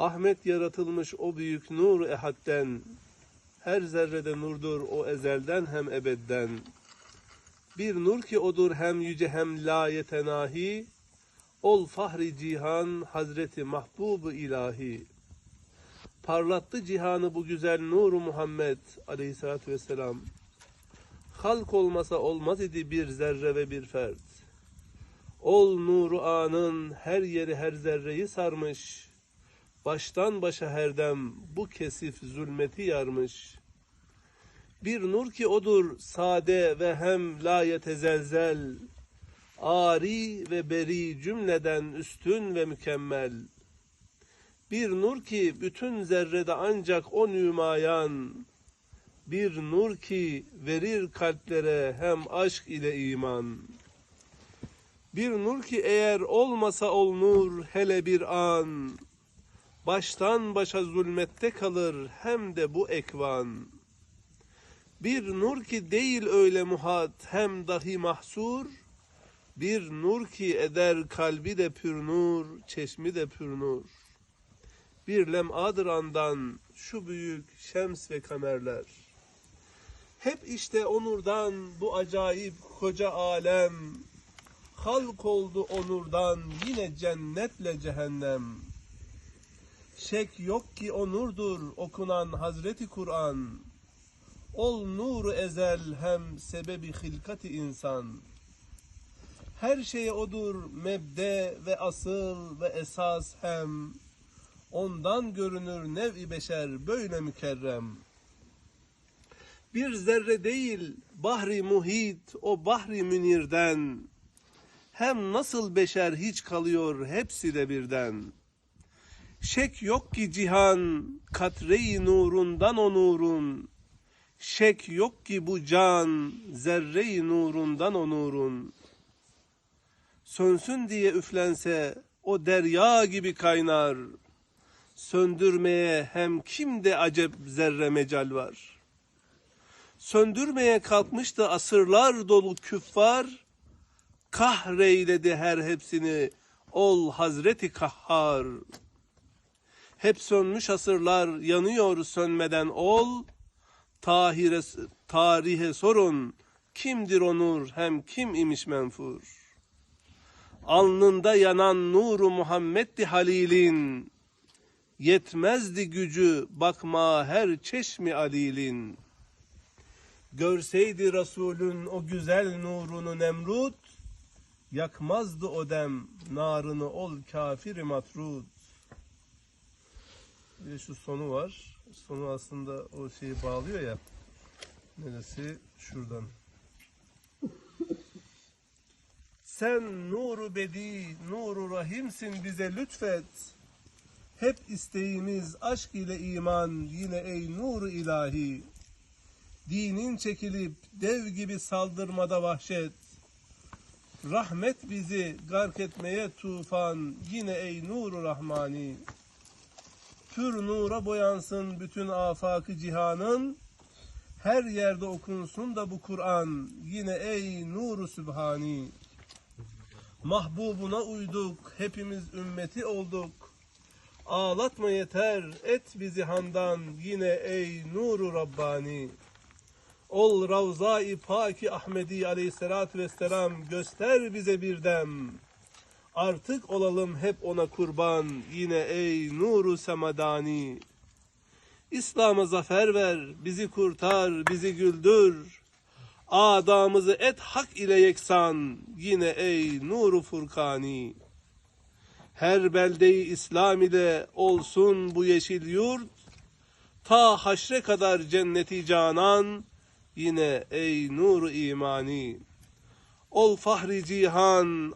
Ahmet yaratılmış o büyük nur ehadden. Her zerrede nurdur o ezelden hem ebedden. Bir nur ki odur hem yüce hem la yetenahi. Ol fahri cihan Hazreti Mahbub-u ilahi. Parlattı cihanı bu güzel nuru Muhammed aleyhissalatü vesselam. Halk olmasa olmaz idi bir zerre ve bir fert. Ol nuru anın her yeri her zerreyi sarmış. Baştan başa herdem bu kesif zulmeti yarmış. Bir nur ki odur sade ve hem la yetezelzel. Ari ve beri cümleden üstün ve mükemmel. Bir nur ki bütün zerrede ancak o nümayan. Bir nur ki verir kalplere hem aşk ile iman. Bir nur ki eğer olmasa ol nur hele bir an. Baştan başa zulmette kalır hem de bu ekvan. Bir nur ki değil öyle muhat hem dahi mahsur. Bir nur ki eder kalbi de pür nur, çeşmi de pür nur. Bir lem'adır andan şu büyük şems ve kamerler. Hep işte o nurdan bu acayip koca alem. Halk oldu o nurdan yine cennetle cehennem. Şek yok ki o nurdur okunan Hazreti Kur'an. Ol nuru ezel hem sebebi hilkati insan. Her şeye odur mebde ve asıl ve esas hem. Ondan görünür nev-i beşer böyle mükerrem. Bir zerre değil bahri muhit o bahri münirden. Hem nasıl beşer hiç kalıyor hepsi de birden. Şek yok ki cihan katre-i nurundan o nurun. Şek yok ki bu can zerre-i nurundan o nurun. Sönsün diye üflense o derya gibi kaynar. Söndürmeye hem kimde acep zerre mecal var. Söndürmeye kalkmıştı asırlar dolu küffar. Kahreyledi her hepsini ol Hazreti Kahhar. Hep sönmüş asırlar yanıyor sönmeden ol. Tahire, tarihe sorun kimdir o nur hem kim imiş menfur. Alnında yanan nuru Muhammed'di Halil'in. Yetmezdi gücü bakma her çeşmi alilin. Görseydi Resulün o güzel nurunu Nemrut, yakmazdı o dem narını ol kafiri matrut. Bir de şu sonu var. Sonu aslında o şeyi bağlıyor ya. Neresi? Şuradan. Sen nuru bedi, nuru rahimsin bize lütfet. Hep isteğimiz aşk ile iman yine ey nuru ilahi. Dinin çekilip dev gibi saldırmada vahşet. Rahmet bizi gark etmeye tufan yine ey nuru rahmani. Pür nura boyansın bütün afakı cihanın. Her yerde okunsun da bu Kur'an yine ey nuru sübhani. Mahbubuna uyduk, hepimiz ümmeti olduk. Ağlatma yeter, et bizi handan yine ey nuru Rabbani. Ol Ravza-i Paki Ahmedi aleyhissalatü vesselam göster bize bir dem. Artık olalım hep ona kurban yine ey nuru semadani. İslam'a zafer ver, bizi kurtar, bizi güldür. Adamızı et hak ile yeksan yine ey nuru furkani. Her beldeyi İslam ile olsun bu yeşil yurt. Ta haşre kadar cenneti canan yine ey nuru imani. Ol fahri cihan